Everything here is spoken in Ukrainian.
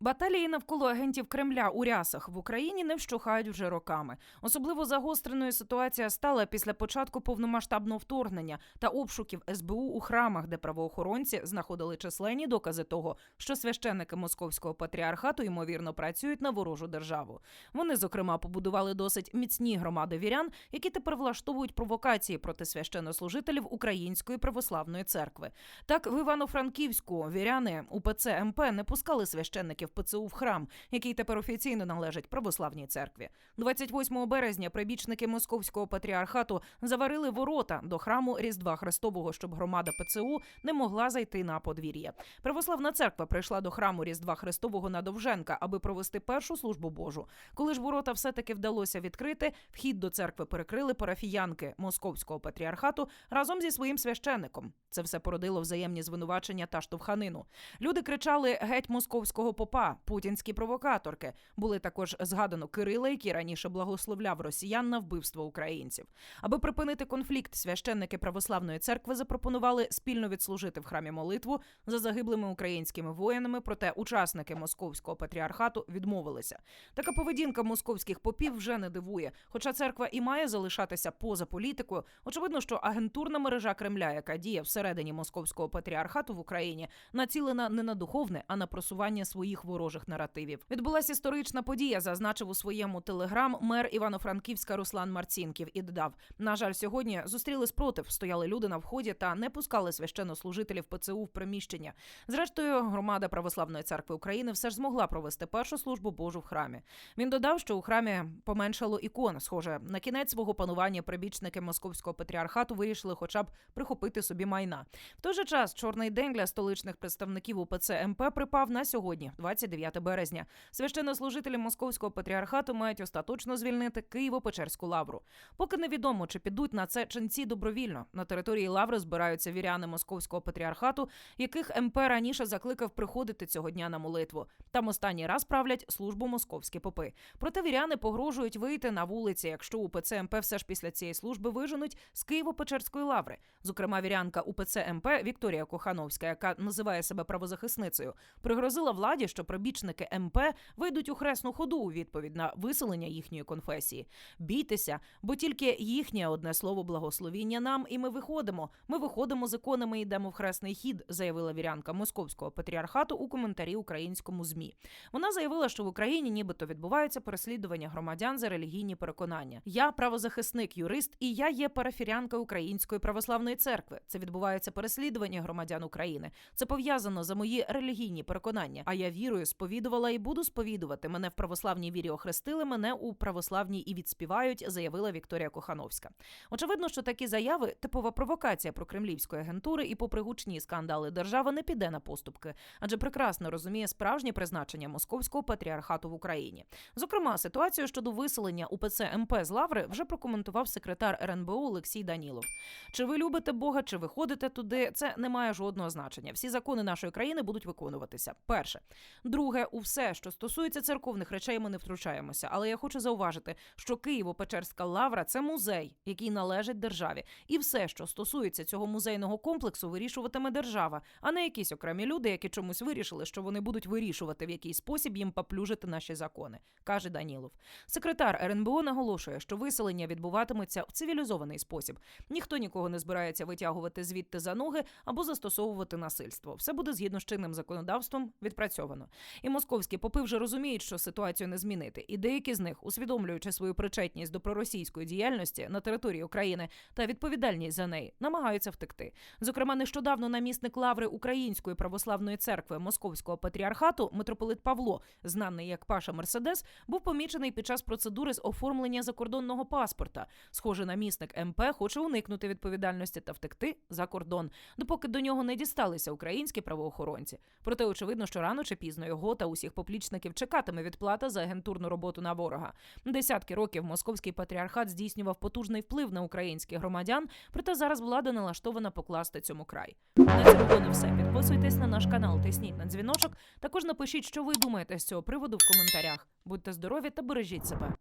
Баталії навколо агентів Кремля у рясах в Україні не вщухають вже роками. Особливо загостреною ситуація стала після початку повномасштабного вторгнення та обшуків СБУ у храмах, де правоохоронці знаходили численні докази того, що священники московського патріархату ймовірно працюють на ворожу державу. Вони, зокрема, побудували досить міцні громади вірян, які тепер влаштовують провокації проти священнослужителів Української православної церкви. Так, в Івано-Франківську віряни УПЦ МП не пускали священників ПЦУ в храм, який тепер офіційно належить православній церкві. 28 березня прибічники московського патріархату заварили ворота до храму Різдва Христового, щоб громада ПЦУ не могла зайти на подвір'я. Православна церква прийшла до храму Різдва Христового на Довженка, аби провести першу службу Божу. Коли ж ворота все-таки вдалося відкрити, вхід до церкви перекрили парафіянки московського патріархату разом зі своїм священником. Це все породило взаємні звинувачення та штовханину. Люди кричали геть московського попа, путінські провокаторки. Були також згадано Кирила, який раніше благословляв росіян на вбивство українців. Аби припинити конфлікт, священники православної церкви запропонували спільно відслужити в храмі молитву за загиблими українськими воїнами. Проте учасники московського патріархату відмовилися. Така поведінка московських попів вже не дивує. Хоча церква і має залишатися поза політикою, очевидно, що агентурна мережа Кремля, яка діє всередині московського патріархату в Україні, націлена не на духовне, а на просування своїх ворожих наративів. Відбулася історична подія, зазначив у своєму телеграм мер Івано-Франківська Руслан Марцінків і додав: на жаль, сьогодні зустріли спротив. Стояли люди на вході та не пускали священнослужителів ПЦУ в приміщення. Зрештою, громада Православної церкви України все ж змогла провести першу службу Божу в храмі. Він додав, що у храмі поменшало ікон. Схоже, на кінець свого панування прибічники московського патріархату вирішили, хоча б прихопити собі майна. В той же час чорний день для столичних представників УПЦ МП припав на сьогодні, 29 березня. Священнослужителі московського патріархату мають остаточно звільнити Києво-Печерську лавру. Поки невідомо, чи підуть на це ченці добровільно. На території лаври збираються віряни московського патріархату, яких МП раніше закликав приходити цього дня на молитву. Там останній раз правлять службу московські попи. Проте віряни погрожують вийти на вулиці, якщо УПЦ МП все ж після цієї служби виженуть з Києво-Печерської лаври. Зокрема, вірянка УПЦ МП Вікторія Кохановська, яка називає себе правозахисницею, пригрозила владі, що прибічники МП вийдуть у хресну ходу у відповідь на виселення їхньої конфесії. Бійтеся, бо тільки їхнє одне слово благословіння нам, і ми виходимо. Ми виходимо з іконами і йдемо в хресний хід, заявила вірянка московського патріархату у коментарі українському змі. Вона заявила, що в Україні нібито відбуваються переслідування громадян за релігійні переконання. Я правозахисник, юрист, і я є парафірянка Української православної церкви. Це відбувається переслідування громадян України. Це пов'язано за мої релігійні переконання. А я вірою сповідувала і буду сповідувати. Мене в православній вірі охрестили, мене у православній і відспівають, заявила Вікторія Кохановська. Очевидно, що такі заяви типова провокація про кремлівської агентури і попри гучні скандали держава не піде на поступки, адже прекрасно розуміє справжнє призначення московського патріархату в Україні. Зокрема, ситуацію щодо виселення УПЦ МП з лаври вже прокоментував секретар РНБО Олексій Данілов. Чи ви любите Бога, чи ви ходите туди? Це не має жодного значення. Всі закони нашої країни будуть виконуватися. Перше, друге, у все, що стосується церковних речей, ми не втручаємося. Але я хочу зауважити, що Києво-Печерська лавра це музей, який належить державі, і все, що стосується цього музейного комплексу, вирішуватиме держава, а не якісь окремі люди, які чомусь вирішили, що вони будуть вирішувати, в який спосіб їм поплюжити наші закони, каже Данілов. Секретар РНБО наголошує, що виселення відбуватиметься в цивілізований спосіб. Ніхто нікого не збирається витягувати звідти за ноги або застосовувати насильство. Все буде згідно з чинним законодавством відпрацьовано. І московські попи вже розуміють, що ситуацію не змінити, і деякі з них, усвідомлюючи свою причетність до проросійської діяльності на території України та відповідальність за неї, намагаються втекти. Зокрема, нещодавно намісник лаври Української православної церкви Московського патріархату митрополит Павло, знаний як Паша Мерседес, був помічений під час процедури з оформлення закордонного паспорта. Схоже, намісник МП хоче уникнути відповідальності та втекти за кордон, допоки до нього не дісталися українські правоохоронці. Проте очевидно, що рано чи пізно його та усіх поплічників чекатиме відплата за агентурну роботу на ворога. Десятки років московський патріархат здійснював потужний вплив на українських громадян, проте зараз влада налаштована покласти цьому край. На цьому не все. Підписуйтесь на наш канал, тисніть на дзвіночок. Також напишіть, що ви думаєте з цього приводу в коментарях. Будьте здорові та бережіть себе.